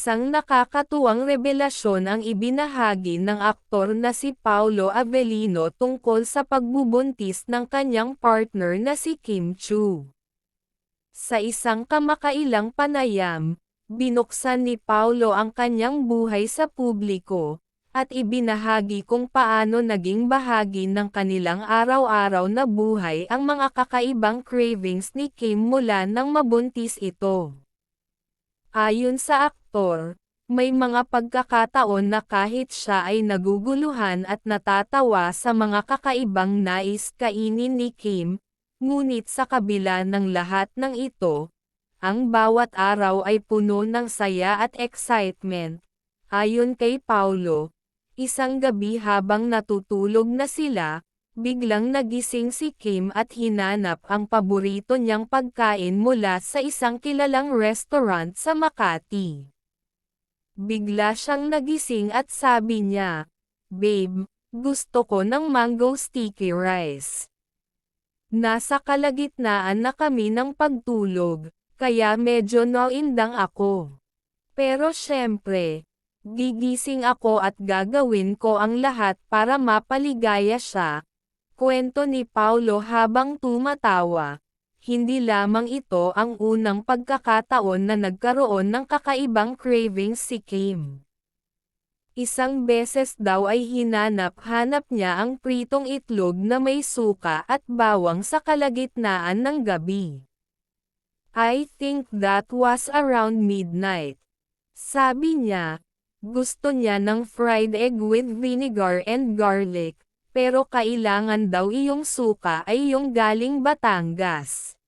Isang nakakatuwang revelasyon ang ibinahagi ng aktor na si Paolo Avellino tungkol sa pagbubuntis ng kanyang partner na si Kim Chu. Sa isang kamakailang panayam, binuksan ni Paolo ang kanyang buhay sa publiko, at ibinahagi kung paano naging bahagi ng kanilang araw-araw na buhay ang mga kakaibang cravings ni Kim mula nang mabuntis ito. Ayon sa aktor, may mga pagkakataon na kahit siya ay naguguluhan at natatawa sa mga kakaibang nais kainin ni Kim, ngunit sa kabila ng lahat ng ito, ang bawat araw ay puno ng saya at excitement. Ayon kay Paulo, isang gabi habang natutulog na sila, Biglang nagising si Kim at hinanap ang paborito niyang pagkain mula sa isang kilalang restaurant sa Makati. Bigla siyang nagising at sabi niya, Babe, gusto ko ng mango sticky rice. Nasa kalagitnaan na kami ng pagtulog, kaya medyo naindang ako. Pero syempre, gigising ako at gagawin ko ang lahat para mapaligaya siya, Kwento ni Paulo habang tumatawa. Hindi lamang ito ang unang pagkakataon na nagkaroon ng kakaibang cravings si Kim. Isang beses daw ay hinanap-hanap niya ang pritong itlog na may suka at bawang sa kalagitnaan ng gabi. I think that was around midnight. Sabi niya, gusto niya ng fried egg with vinegar and garlic, pero kailangan daw iyong suka ay iyong galing Batangas.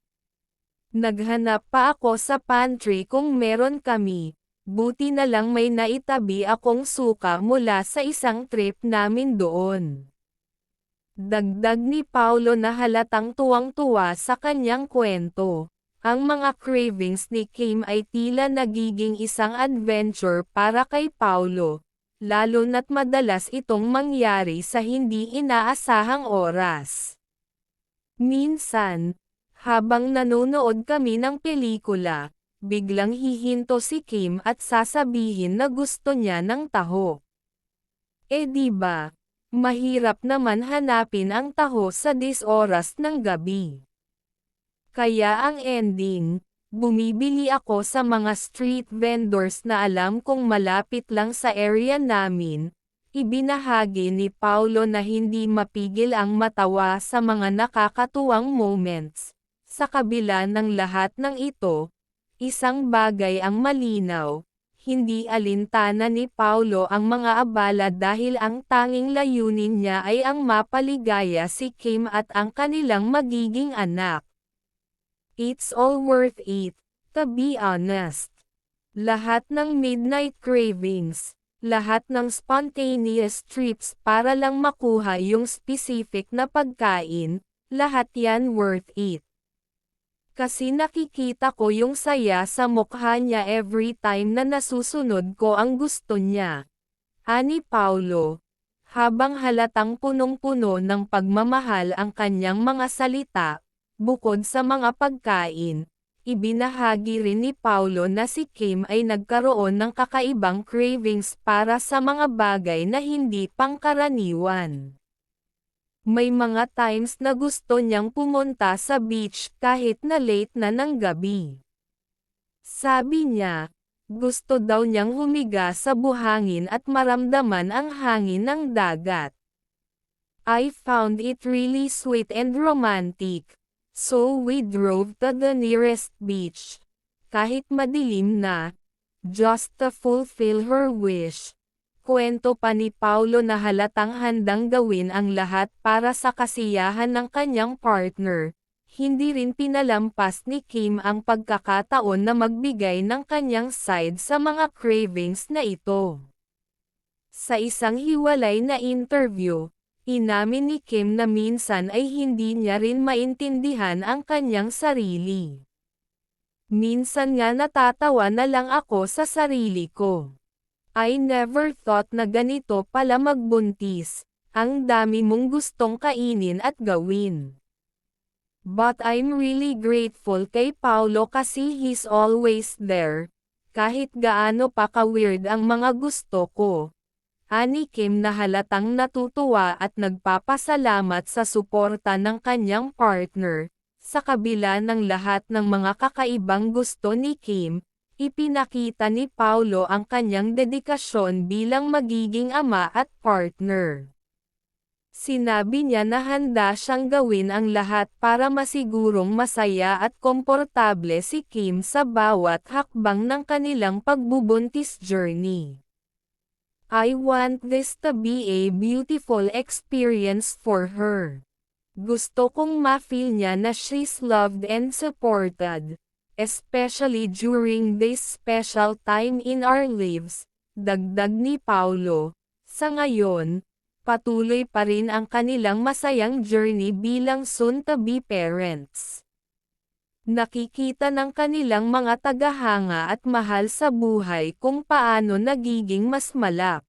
Naghanap pa ako sa pantry kung meron kami, buti na lang may naitabi akong suka mula sa isang trip namin doon. Dagdag ni Paulo na halatang tuwang-tuwa sa kanyang kwento. Ang mga cravings ni Kim ay tila nagiging isang adventure para kay Paulo, lalo na't madalas itong mangyari sa hindi inaasahang oras. Minsan, habang nanonood kami ng pelikula, biglang hihinto si Kim at sasabihin na gusto niya ng taho. Eh di ba, mahirap naman hanapin ang taho sa dis oras ng gabi. Kaya ang ending, Bumibili ako sa mga street vendors na alam kong malapit lang sa area namin. Ibinahagi ni Paulo na hindi mapigil ang matawa sa mga nakakatuwang moments. Sa kabila ng lahat ng ito, isang bagay ang malinaw, hindi alintana ni Paulo ang mga abala dahil ang tanging layunin niya ay ang mapaligaya si Kim at ang kanilang magiging anak. It's all worth it, to be honest. Lahat ng midnight cravings, lahat ng spontaneous trips para lang makuha yung specific na pagkain, lahat yan worth it. Kasi nakikita ko yung saya sa mukha niya every time na nasusunod ko ang gusto niya. Ani Paulo, habang halatang punong-puno ng pagmamahal ang kanyang mga salita, Bukod sa mga pagkain, ibinahagi rin ni Paulo na si Kim ay nagkaroon ng kakaibang cravings para sa mga bagay na hindi pangkaraniwan. May mga times na gusto niyang pumunta sa beach kahit na late na ng gabi. Sabi niya, gusto daw niyang humiga sa buhangin at maramdaman ang hangin ng dagat. I found it really sweet and romantic. So we drove to the nearest beach. Kahit madilim na, just to fulfill her wish. Kwento pa ni Paulo na halatang handang gawin ang lahat para sa kasiyahan ng kanyang partner. Hindi rin pinalampas ni Kim ang pagkakataon na magbigay ng kanyang side sa mga cravings na ito. Sa isang hiwalay na interview, Inamin ni Kim na minsan ay hindi niya rin maintindihan ang kanyang sarili. Minsan nga natatawa na lang ako sa sarili ko. I never thought na ganito pala magbuntis, ang dami mong gustong kainin at gawin. But I'm really grateful kay Paulo kasi he's always there, kahit gaano pa ka-weird ang mga gusto ko. Ani Kim na halatang natutuwa at nagpapasalamat sa suporta ng kanyang partner, sa kabila ng lahat ng mga kakaibang gusto ni Kim, ipinakita ni Paulo ang kanyang dedikasyon bilang magiging ama at partner. Sinabi niya na handa siyang gawin ang lahat para masigurong masaya at komportable si Kim sa bawat hakbang ng kanilang pagbubuntis journey. I want this to be a beautiful experience for her. Gusto kong ma-feel niya na she's loved and supported, especially during this special time in our lives, dagdag ni Paulo. Sa ngayon, patuloy pa rin ang kanilang masayang journey bilang soon-to-be parents. Nakikita ng kanilang mga tagahanga at mahal sa buhay kung paano nagiging mas malap.